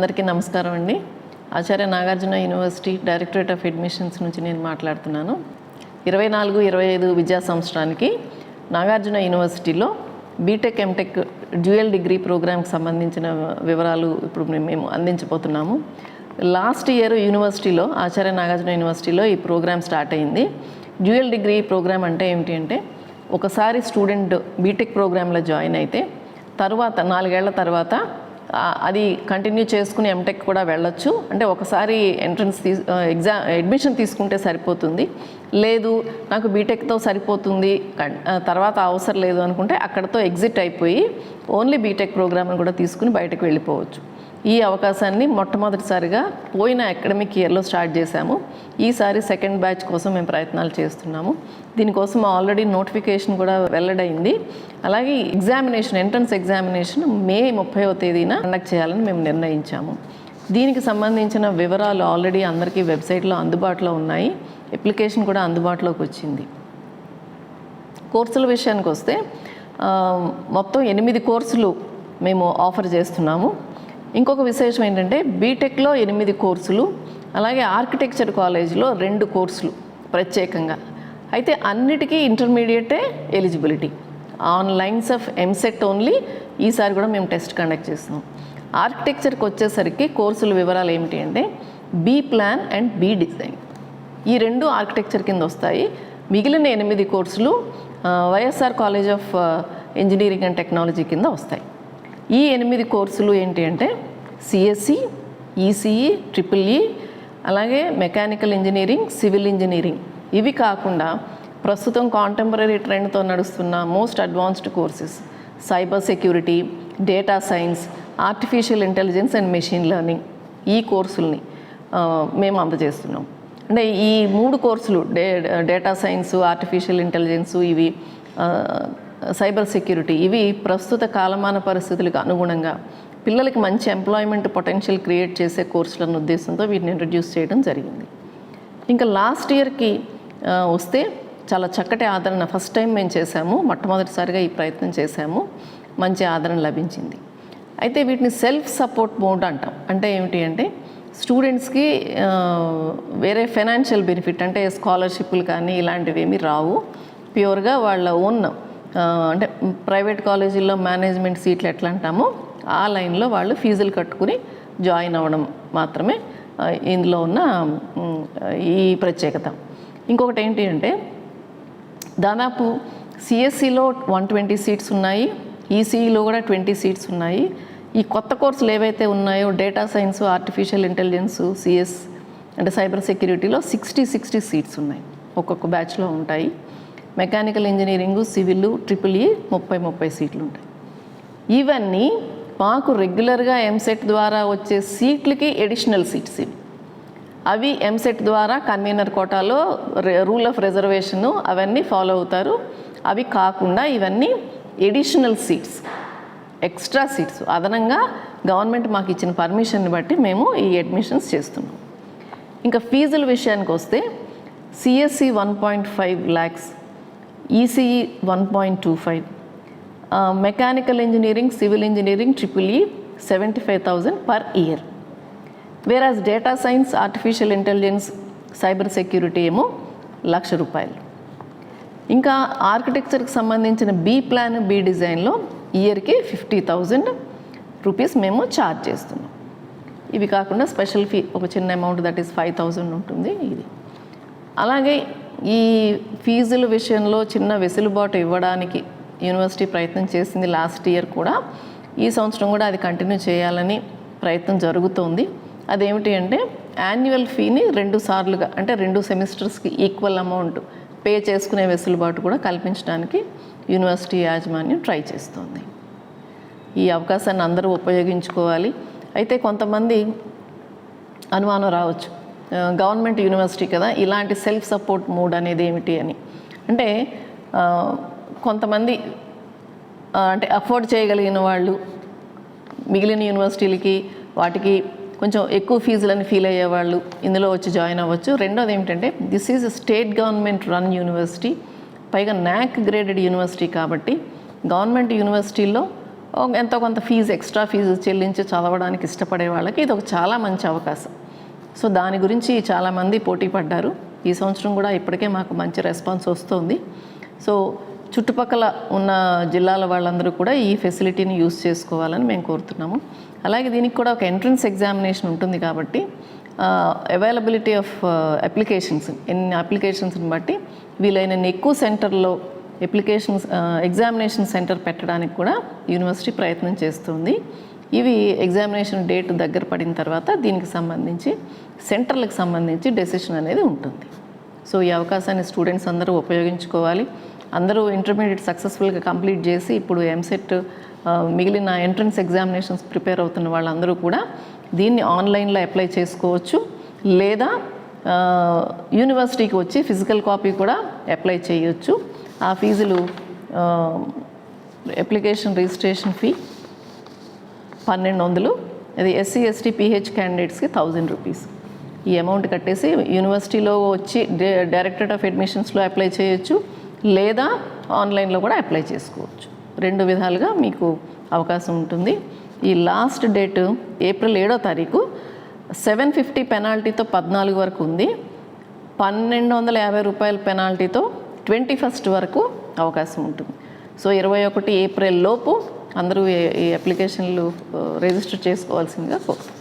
అందరికీ నమస్కారం అండి. Acharya Nagarjuna university directorate of admissions నుంచి నేను మాట్లాడుతున్నాను. ఇరవై నాలుగు ఇరవై ఐదు విద్యా సంవత్సరానికి నాగార్జున యూనివర్సిటీలో బీటెక్ ఎంటెక్ డ్యూయల్ డిగ్రీ ప్రోగ్రామ్కి సంబంధించిన వివరాలు ఇప్పుడు మేము- అందించబోతున్నాము. లాస్ట్ ఇయర్ యూనివర్సిటీలో ఆచార్య నాగార్జున యూనివర్సిటీలో ఈ ప్రోగ్రామ్ స్టార్ట్ అయింది. డ్యూయల్ డిగ్రీ ప్రోగ్రామ్ అంటే ఏమిటి అంటే ఒకసారి స్టూడెంట్ బీటెక్ ప్రోగ్రాంలో జాయిన్ అయితే తర్వాత నాలుగేళ్ళ తర్వాత అది కంటిన్యూ చేసుకుని ఎంటెక్ కూడా వెళ్ళొచ్చు. అంటే ఒకసారి ఎంట్రన్స్ తీ ఎగ్జామ్ అడ్మిషన్ తీసుకుంటే సరిపోతుంది. లేదు నాకు బీటెక్తో సరిపోతుంది తర్వాత అవసరం లేదు అనుకుంటే అక్కడతో ఎగ్జిట్ అయిపోయి ఓన్లీ బీటెక్ ప్రోగ్రామ్ని కూడా తీసుకుని బయటకు వెళ్ళిపోవచ్చు. ఈ అవకాశాన్ని మొట్టమొదటిసారిగా పోయిన అకాడమిక్ ఇయర్లో స్టార్ట్ చేశాము. ఈసారి సెకండ్ బ్యాచ్ కోసం మేము ప్రయత్నాలు చేస్తున్నాము. దీనికోసం ఆల్రెడీ నోటిఫికేషన్ కూడా వెల్లడైంది. అలాగే ఎగ్జామినేషన్ ఎంట్రన్స్ ఎగ్జామినేషన్ మే ముప్పైవ తేదీన కండక్ట్ చేయాలని మేము నిర్ణయించాము. దీనికి సంబంధించిన వివరాలు ఆల్రెడీ అందరికీ వెబ్సైట్లో అందుబాటులో ఉన్నాయి. అప్లికేషన్ కూడా అందుబాటులోకి వచ్చింది. కోర్సుల విషయానికి వస్తే మొత్తం ఎనిమిది కోర్సులు మేము ఆఫర్ చేస్తున్నాము. ఇంకొక విశేషం ఏంటంటే బీటెక్లో ఎనిమిది కోర్సులు అలాగే ఆర్కిటెక్చర్ కాలేజ్లో రెండు కోర్సులు ప్రత్యేకంగా. అయితే అన్నిటికీ ఇంటర్మీడియటే eligibility. On lines of EAMCET only ఈసారి కూడా మేము టెస్ట్ కండక్ట్ చేస్తున్నాం. ఆర్కిటెక్చర్కి వచ్చేసరికి కోర్సుల వివరాలు ఏమిటి అంటే B plan and B design. ఈ రెండు ఆర్కిటెక్చర్ కింద వస్తాయి. మిగిలిన ఎనిమిది కోర్సులు YSR college of engineering and technology కింద వస్తాయి. ఈ ఎనిమిది కోర్సులు ఏంటి అంటే సిఎస్సి ఈసీఈ ట్రిపుల్ ఈ అలాగే మెకానికల్ ఇంజనీరింగ్ సివిల్ ఇంజనీరింగ్ ఇవి కాకుండా ప్రస్తుతం కాంటెంపరీ ట్రెండ్తో నడుస్తున్న most advanced courses cyber security data science artificial intelligence and machine learning ఈ కోర్సుల్ని మేము అందజేస్తున్నాం. అంటే ఈ మూడు కోర్సులు డే డేటా సైన్స్ ఆర్టిఫిషియల్ ఇంటెలిజెన్స్ ఇవి సైబర్ సెక్యూరిటీ ఇవి ప్రస్తుత కాలమాన పరిస్థితులకు అనుగుణంగా పిల్లలకి మంచి ఎంప్లాయ్మెంట్ పొటెన్షియల్ క్రియేట్ చేసే కోర్సులను ఉద్దేశంతో వీటిని ఇంట్రడ్యూస్ చేయడం జరిగింది. ఇంకా లాస్ట్ ఇయర్కి వస్తే చాలా చక్కటి ఆదరణ ఫస్ట్ టైం మేము చేశాము. మొట్టమొదటిసారిగా ఈ ప్రయత్నం చేశాము. మంచి ఆదరణ లభించింది. అయితే వీటిని సెల్ఫ్ సపోర్ట్ మోడ్ అంటాం. అంటే ఏమిటి అంటే స్టూడెంట్స్కి వేరే ఫైనాన్షియల్ బెనిఫిట్ అంటే స్కాలర్షిప్లు కానీ ఇలాంటివి ఏమీ రావు. ప్యూర్గా వాళ్ళ ఓన్ అంటే ప్రైవేట్ కాలేజీల్లో మేనేజ్మెంట్ సీట్లు ఎట్లా అంటామో ఆ లైన్లో వాళ్ళు ఫీజులు కట్టుకుని జాయిన్ అవ్వడం మాత్రమే ఇందులో ఉన్న ఈ ప్రత్యేకత. ఇంకొకటి ఏంటి అంటే దాదాపు సిఎస్సిలో వన్ ట్వంటీ సీట్స్ ఉన్నాయి ఈసీఈలో కూడా ట్వంటీ సీట్స్ ఉన్నాయి. ఈ కొత్త కోర్సులు ఏవైతే ఉన్నాయో data science artificial intelligence CS అంటే సైబర్ సెక్యూరిటీలో సిక్స్టీ సిక్స్టీ సీట్స్ ఉన్నాయి. ఒక్కొక్క బ్యాచ్లో ఉంటాయి. Mechanical engineering civil triple E ముప్పై ముప్పై సీట్లు ఉంటాయి. ఇవన్నీ మాకు రెగ్యులర్గా ఎంసెట్ ద్వారా వచ్చే సీట్లకి ఎడిషనల్ సీట్స్ ఇవి. అవి ఎంసెట్ ద్వారా కన్వీనర్ కోటాలో రూల్ ఆఫ్ రిజర్వేషన్ అవన్నీ ఫాలో అవుతారు. అవి కాకుండా ఇవన్నీ ఎడిషనల్ సీట్స్ ఎక్స్ట్రా సీట్స్. అదనంగా గవర్నమెంట్ మాకు ఇచ్చిన పర్మిషన్ని బట్టి మేము ఈ అడ్మిషన్స్ చేస్తున్నాం. ఇంకా ఫీజుల విషయానికి వస్తే CSC one point five lakhs ECE one point two five mechanical engineering civil engineering triple E seventy five thousand per year. Whereas data science artificial intelligence cyber security ఏమో లక్ష రూపాయలు. ఇంకా ఆర్కిటెక్చర్కి సంబంధించిన బీ ప్లాన్ బీ డిజైన్లో ఇయర్కి fifty thousand rupees మేము charge చేస్తున్నాం. ఇవి కాకుండా స్పెషల్ ఫీ ఒక చిన్న amount that is five thousand ఉంటుంది ఇది. అలాగే ఈ ఫీజుల విషయంలో చిన్న వెసులుబాటు ఇవ్వడానికి యూనివర్సిటీ ప్రయత్నం చేసింది లాస్ట్ ఇయర్ కూడా. ఈ సంవత్సరం కూడా అది కంటిన్యూ చేయాలని ప్రయత్నం జరుగుతోంది. అదేమిటి అంటే యాన్యువల్ ఫీని రెండు సార్లుగా అంటే రెండు సెమిస్టర్స్కి ఈక్వల్ అమౌంట్ పే చేసుకునే వెసులుబాటు కూడా కల్పించడానికి యూనివర్సిటీ యాజమాన్యం ట్రై చేస్తోంది. ఈ అవకాశాన్ని అందరూ ఉపయోగించుకోవాలి. అయితే కొంతమంది అనుమానం రావచ్చు. గవర్నమెంట్ యూనివర్సిటీ కదా ఇలాంటి సెల్ఫ్ సపోర్ట్ మూడ్ అనేది ఏమిటి అని. అంటే కొంతమంది అంటే అఫోర్డ్ చేయగలిగిన వాళ్ళు మిగిలిన యూనివర్సిటీలకి వాటికి కొంచెం ఎక్కువ ఫీజులని ఫీల్ అయ్యేవాళ్ళు ఇందులో వచ్చి జాయిన్ అవ్వచ్చు. రెండోది ఏమిటంటే this is state government run university. పైగా న్యాక్ గ్రేడెడ్ యూనివర్సిటీ కాబట్టి గవర్నమెంట్ యూనివర్సిటీల్లో ఎంతో కొంత ఫీజు ఎక్స్ట్రా ఫీజు చెల్లించి చదవడానికి ఇష్టపడే వాళ్ళకి ఇది ఒక చాలా మంచి అవకాశం. సో దాని గురించి చాలామంది పోటీ పడ్డారు. ఈ సంవత్సరం కూడా ఇప్పటికే మాకు మంచి రెస్పాన్స్ వస్తుంది. సో చుట్టుపక్కల ఉన్న జిల్లాల వాళ్ళందరూ కూడా ఈ ఫెసిలిటీని యూస్ చేసుకోవాలని మేము కోరుతున్నాము. అలాగే దీనికి కూడా ఒక ఎంట్రన్స్ ఎగ్జామినేషన్ ఉంటుంది కాబట్టి అవైలబిలిటీ ఆఫ్ అప్లికేషన్స్ ఎన్ని అప్లికేషన్స్ని బట్టి వీలైనన్ని ఎక్కువ సెంటర్లో అప్లికేషన్స్ ఎగ్జామినేషన్ సెంటర్ పెట్టడానికి కూడా యూనివర్సిటీ ప్రయత్నం చేస్తుంది. ఇవి ఎగ్జామినేషన్ డేట్ దగ్గర పడిన తర్వాత దీనికి సంబంధించి సెంటర్లకు సంబంధించి డెసిషన్ అనేది ఉంటుంది. సో ఈ అవకాశాన్ని స్టూడెంట్స్ అందరూ ఉపయోగించుకోవాలి. అందరూ ఇంటర్మీడియట్ సక్సెస్ఫుల్గా కంప్లీట్ చేసి ఇప్పుడు ఎంసెట్ మిగిలిన ఎంట్రన్స్ ఎగ్జామినేషన్స్ ప్రిపేర్ అవుతున్న వాళ్ళందరూ కూడా దీన్ని ఆన్లైన్లో అప్లై చేసుకోవచ్చు. లేదా యూనివర్సిటీకి వచ్చి ఫిజికల్ కాపీ కూడా అప్లై చేయొచ్చు. ఆ ఫీజులు అప్లికేషన్ రిజిస్ట్రేషన్ ఫీ పన్నెండు వందలు అది ఎస్సీ ఎస్టీ పిహెచ్ క్యాండిడేట్స్కి థౌజండ్ రూపీస్. ఈ అమౌంట్ కట్టేసి యూనివర్సిటీలో వచ్చి డే- డైరెక్టరేట్ ఆఫ్ అడ్మిషన్స్లో అప్లై చేయొచ్చు. లేదా ఆన్లైన్లో కూడా అప్లై చేసుకోవచ్చు. రెండు విధాలుగా మీకు అవకాశం ఉంటుంది. ఈ లాస్ట్ డేట్ ఏప్రిల్ ఏడో తారీఖు సెవెన్ ఫిఫ్టీ పెనాల్టీతో పద్నాలుగు వరకు ఉంది. పన్నెండు వందల యాభై రూపాయల పెనాల్టీతో ట్వంటీ ఫస్ట్ వరకు అవకాశం ఉంటుంది. సో ఇరవై ఒకటి ఏప్రిల్ లోపు అందరూ ఈ- అప్లికేషన్లు రిజిస్టర్ uh, చేసుకోవాల్సిందిగా కోరుతున్నాను